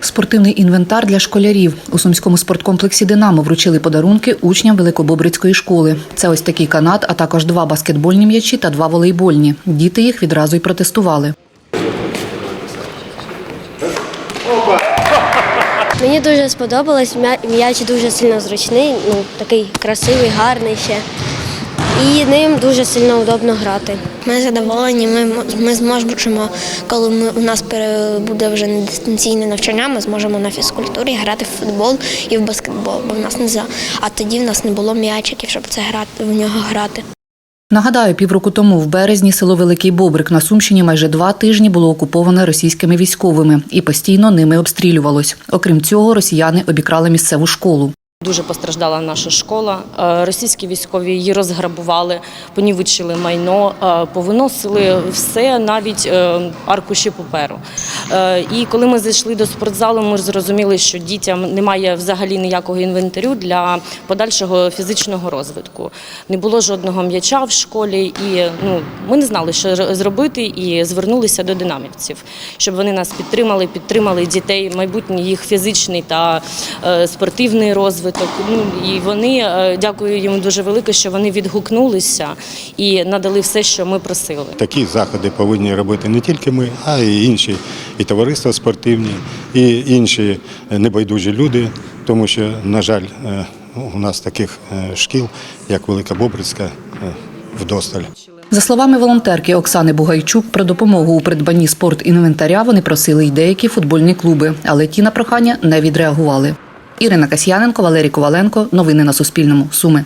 Спортивний інвентар для школярів у сумському спорткомплексі Динамо вручили подарунки учням Великобобрицької школи. Це ось такий канат, а також два баскетбольні м'ячі та два волейбольні. Діти їх відразу й протестували. Мені дуже сподобалось. М'я- М'яч дуже сильно зручний, ну такий красивий, гарний ще. І ним дуже сильно удобно грати. Ми задоволені. Ми, ми зможемо, коли ми, у нас буде вже не дистанційне навчання, ми зможемо на фізкультурі грати в футбол і в баскетбол, бо в нас не за. А тоді в нас не було м'ячиків, щоб це грати в нього грати. Нагадаю, півроку тому в березні село Великий Бобрик на Сумщині майже два тижні було окуповане російськими військовими і постійно ними обстрілювалось. Окрім цього, росіяни обікрали місцеву школу. Дуже постраждала наша школа. Е, Російські військові її розграбували, понівечили майно, е, повиносили все, навіть е, аркуші паперу. І коли ми зайшли до спортзалу, ми зрозуміли, що дітям немає взагалі ніякого інвентарю для подальшого фізичного розвитку. Не було жодного м'яча в школі, і ну ми не знали, що зробити, і звернулися до динамівців, щоб вони нас підтримали, підтримали дітей, майбутній їх фізичний та спортивний розвиток. Ну і вони е, дякую їм дуже велике, що вони відгукнулися і надали все, що ми просили. Такі заходи повинні робити не тільки ми, а й інші, і товариства спортивні, і інші небайдужі люди, тому що, на жаль, е, у нас таких е, шкіл, як Велика Бобрицька, вдосталь. За словами волонтерки Оксани Бугайчук, про допомогу у придбанні спортінвентаря вони просили й деякі футбольні клуби, але ті на прохання не відреагували. Ірина Касьяненко, Валерій Коваленко. Новини на Суспільному. Суми.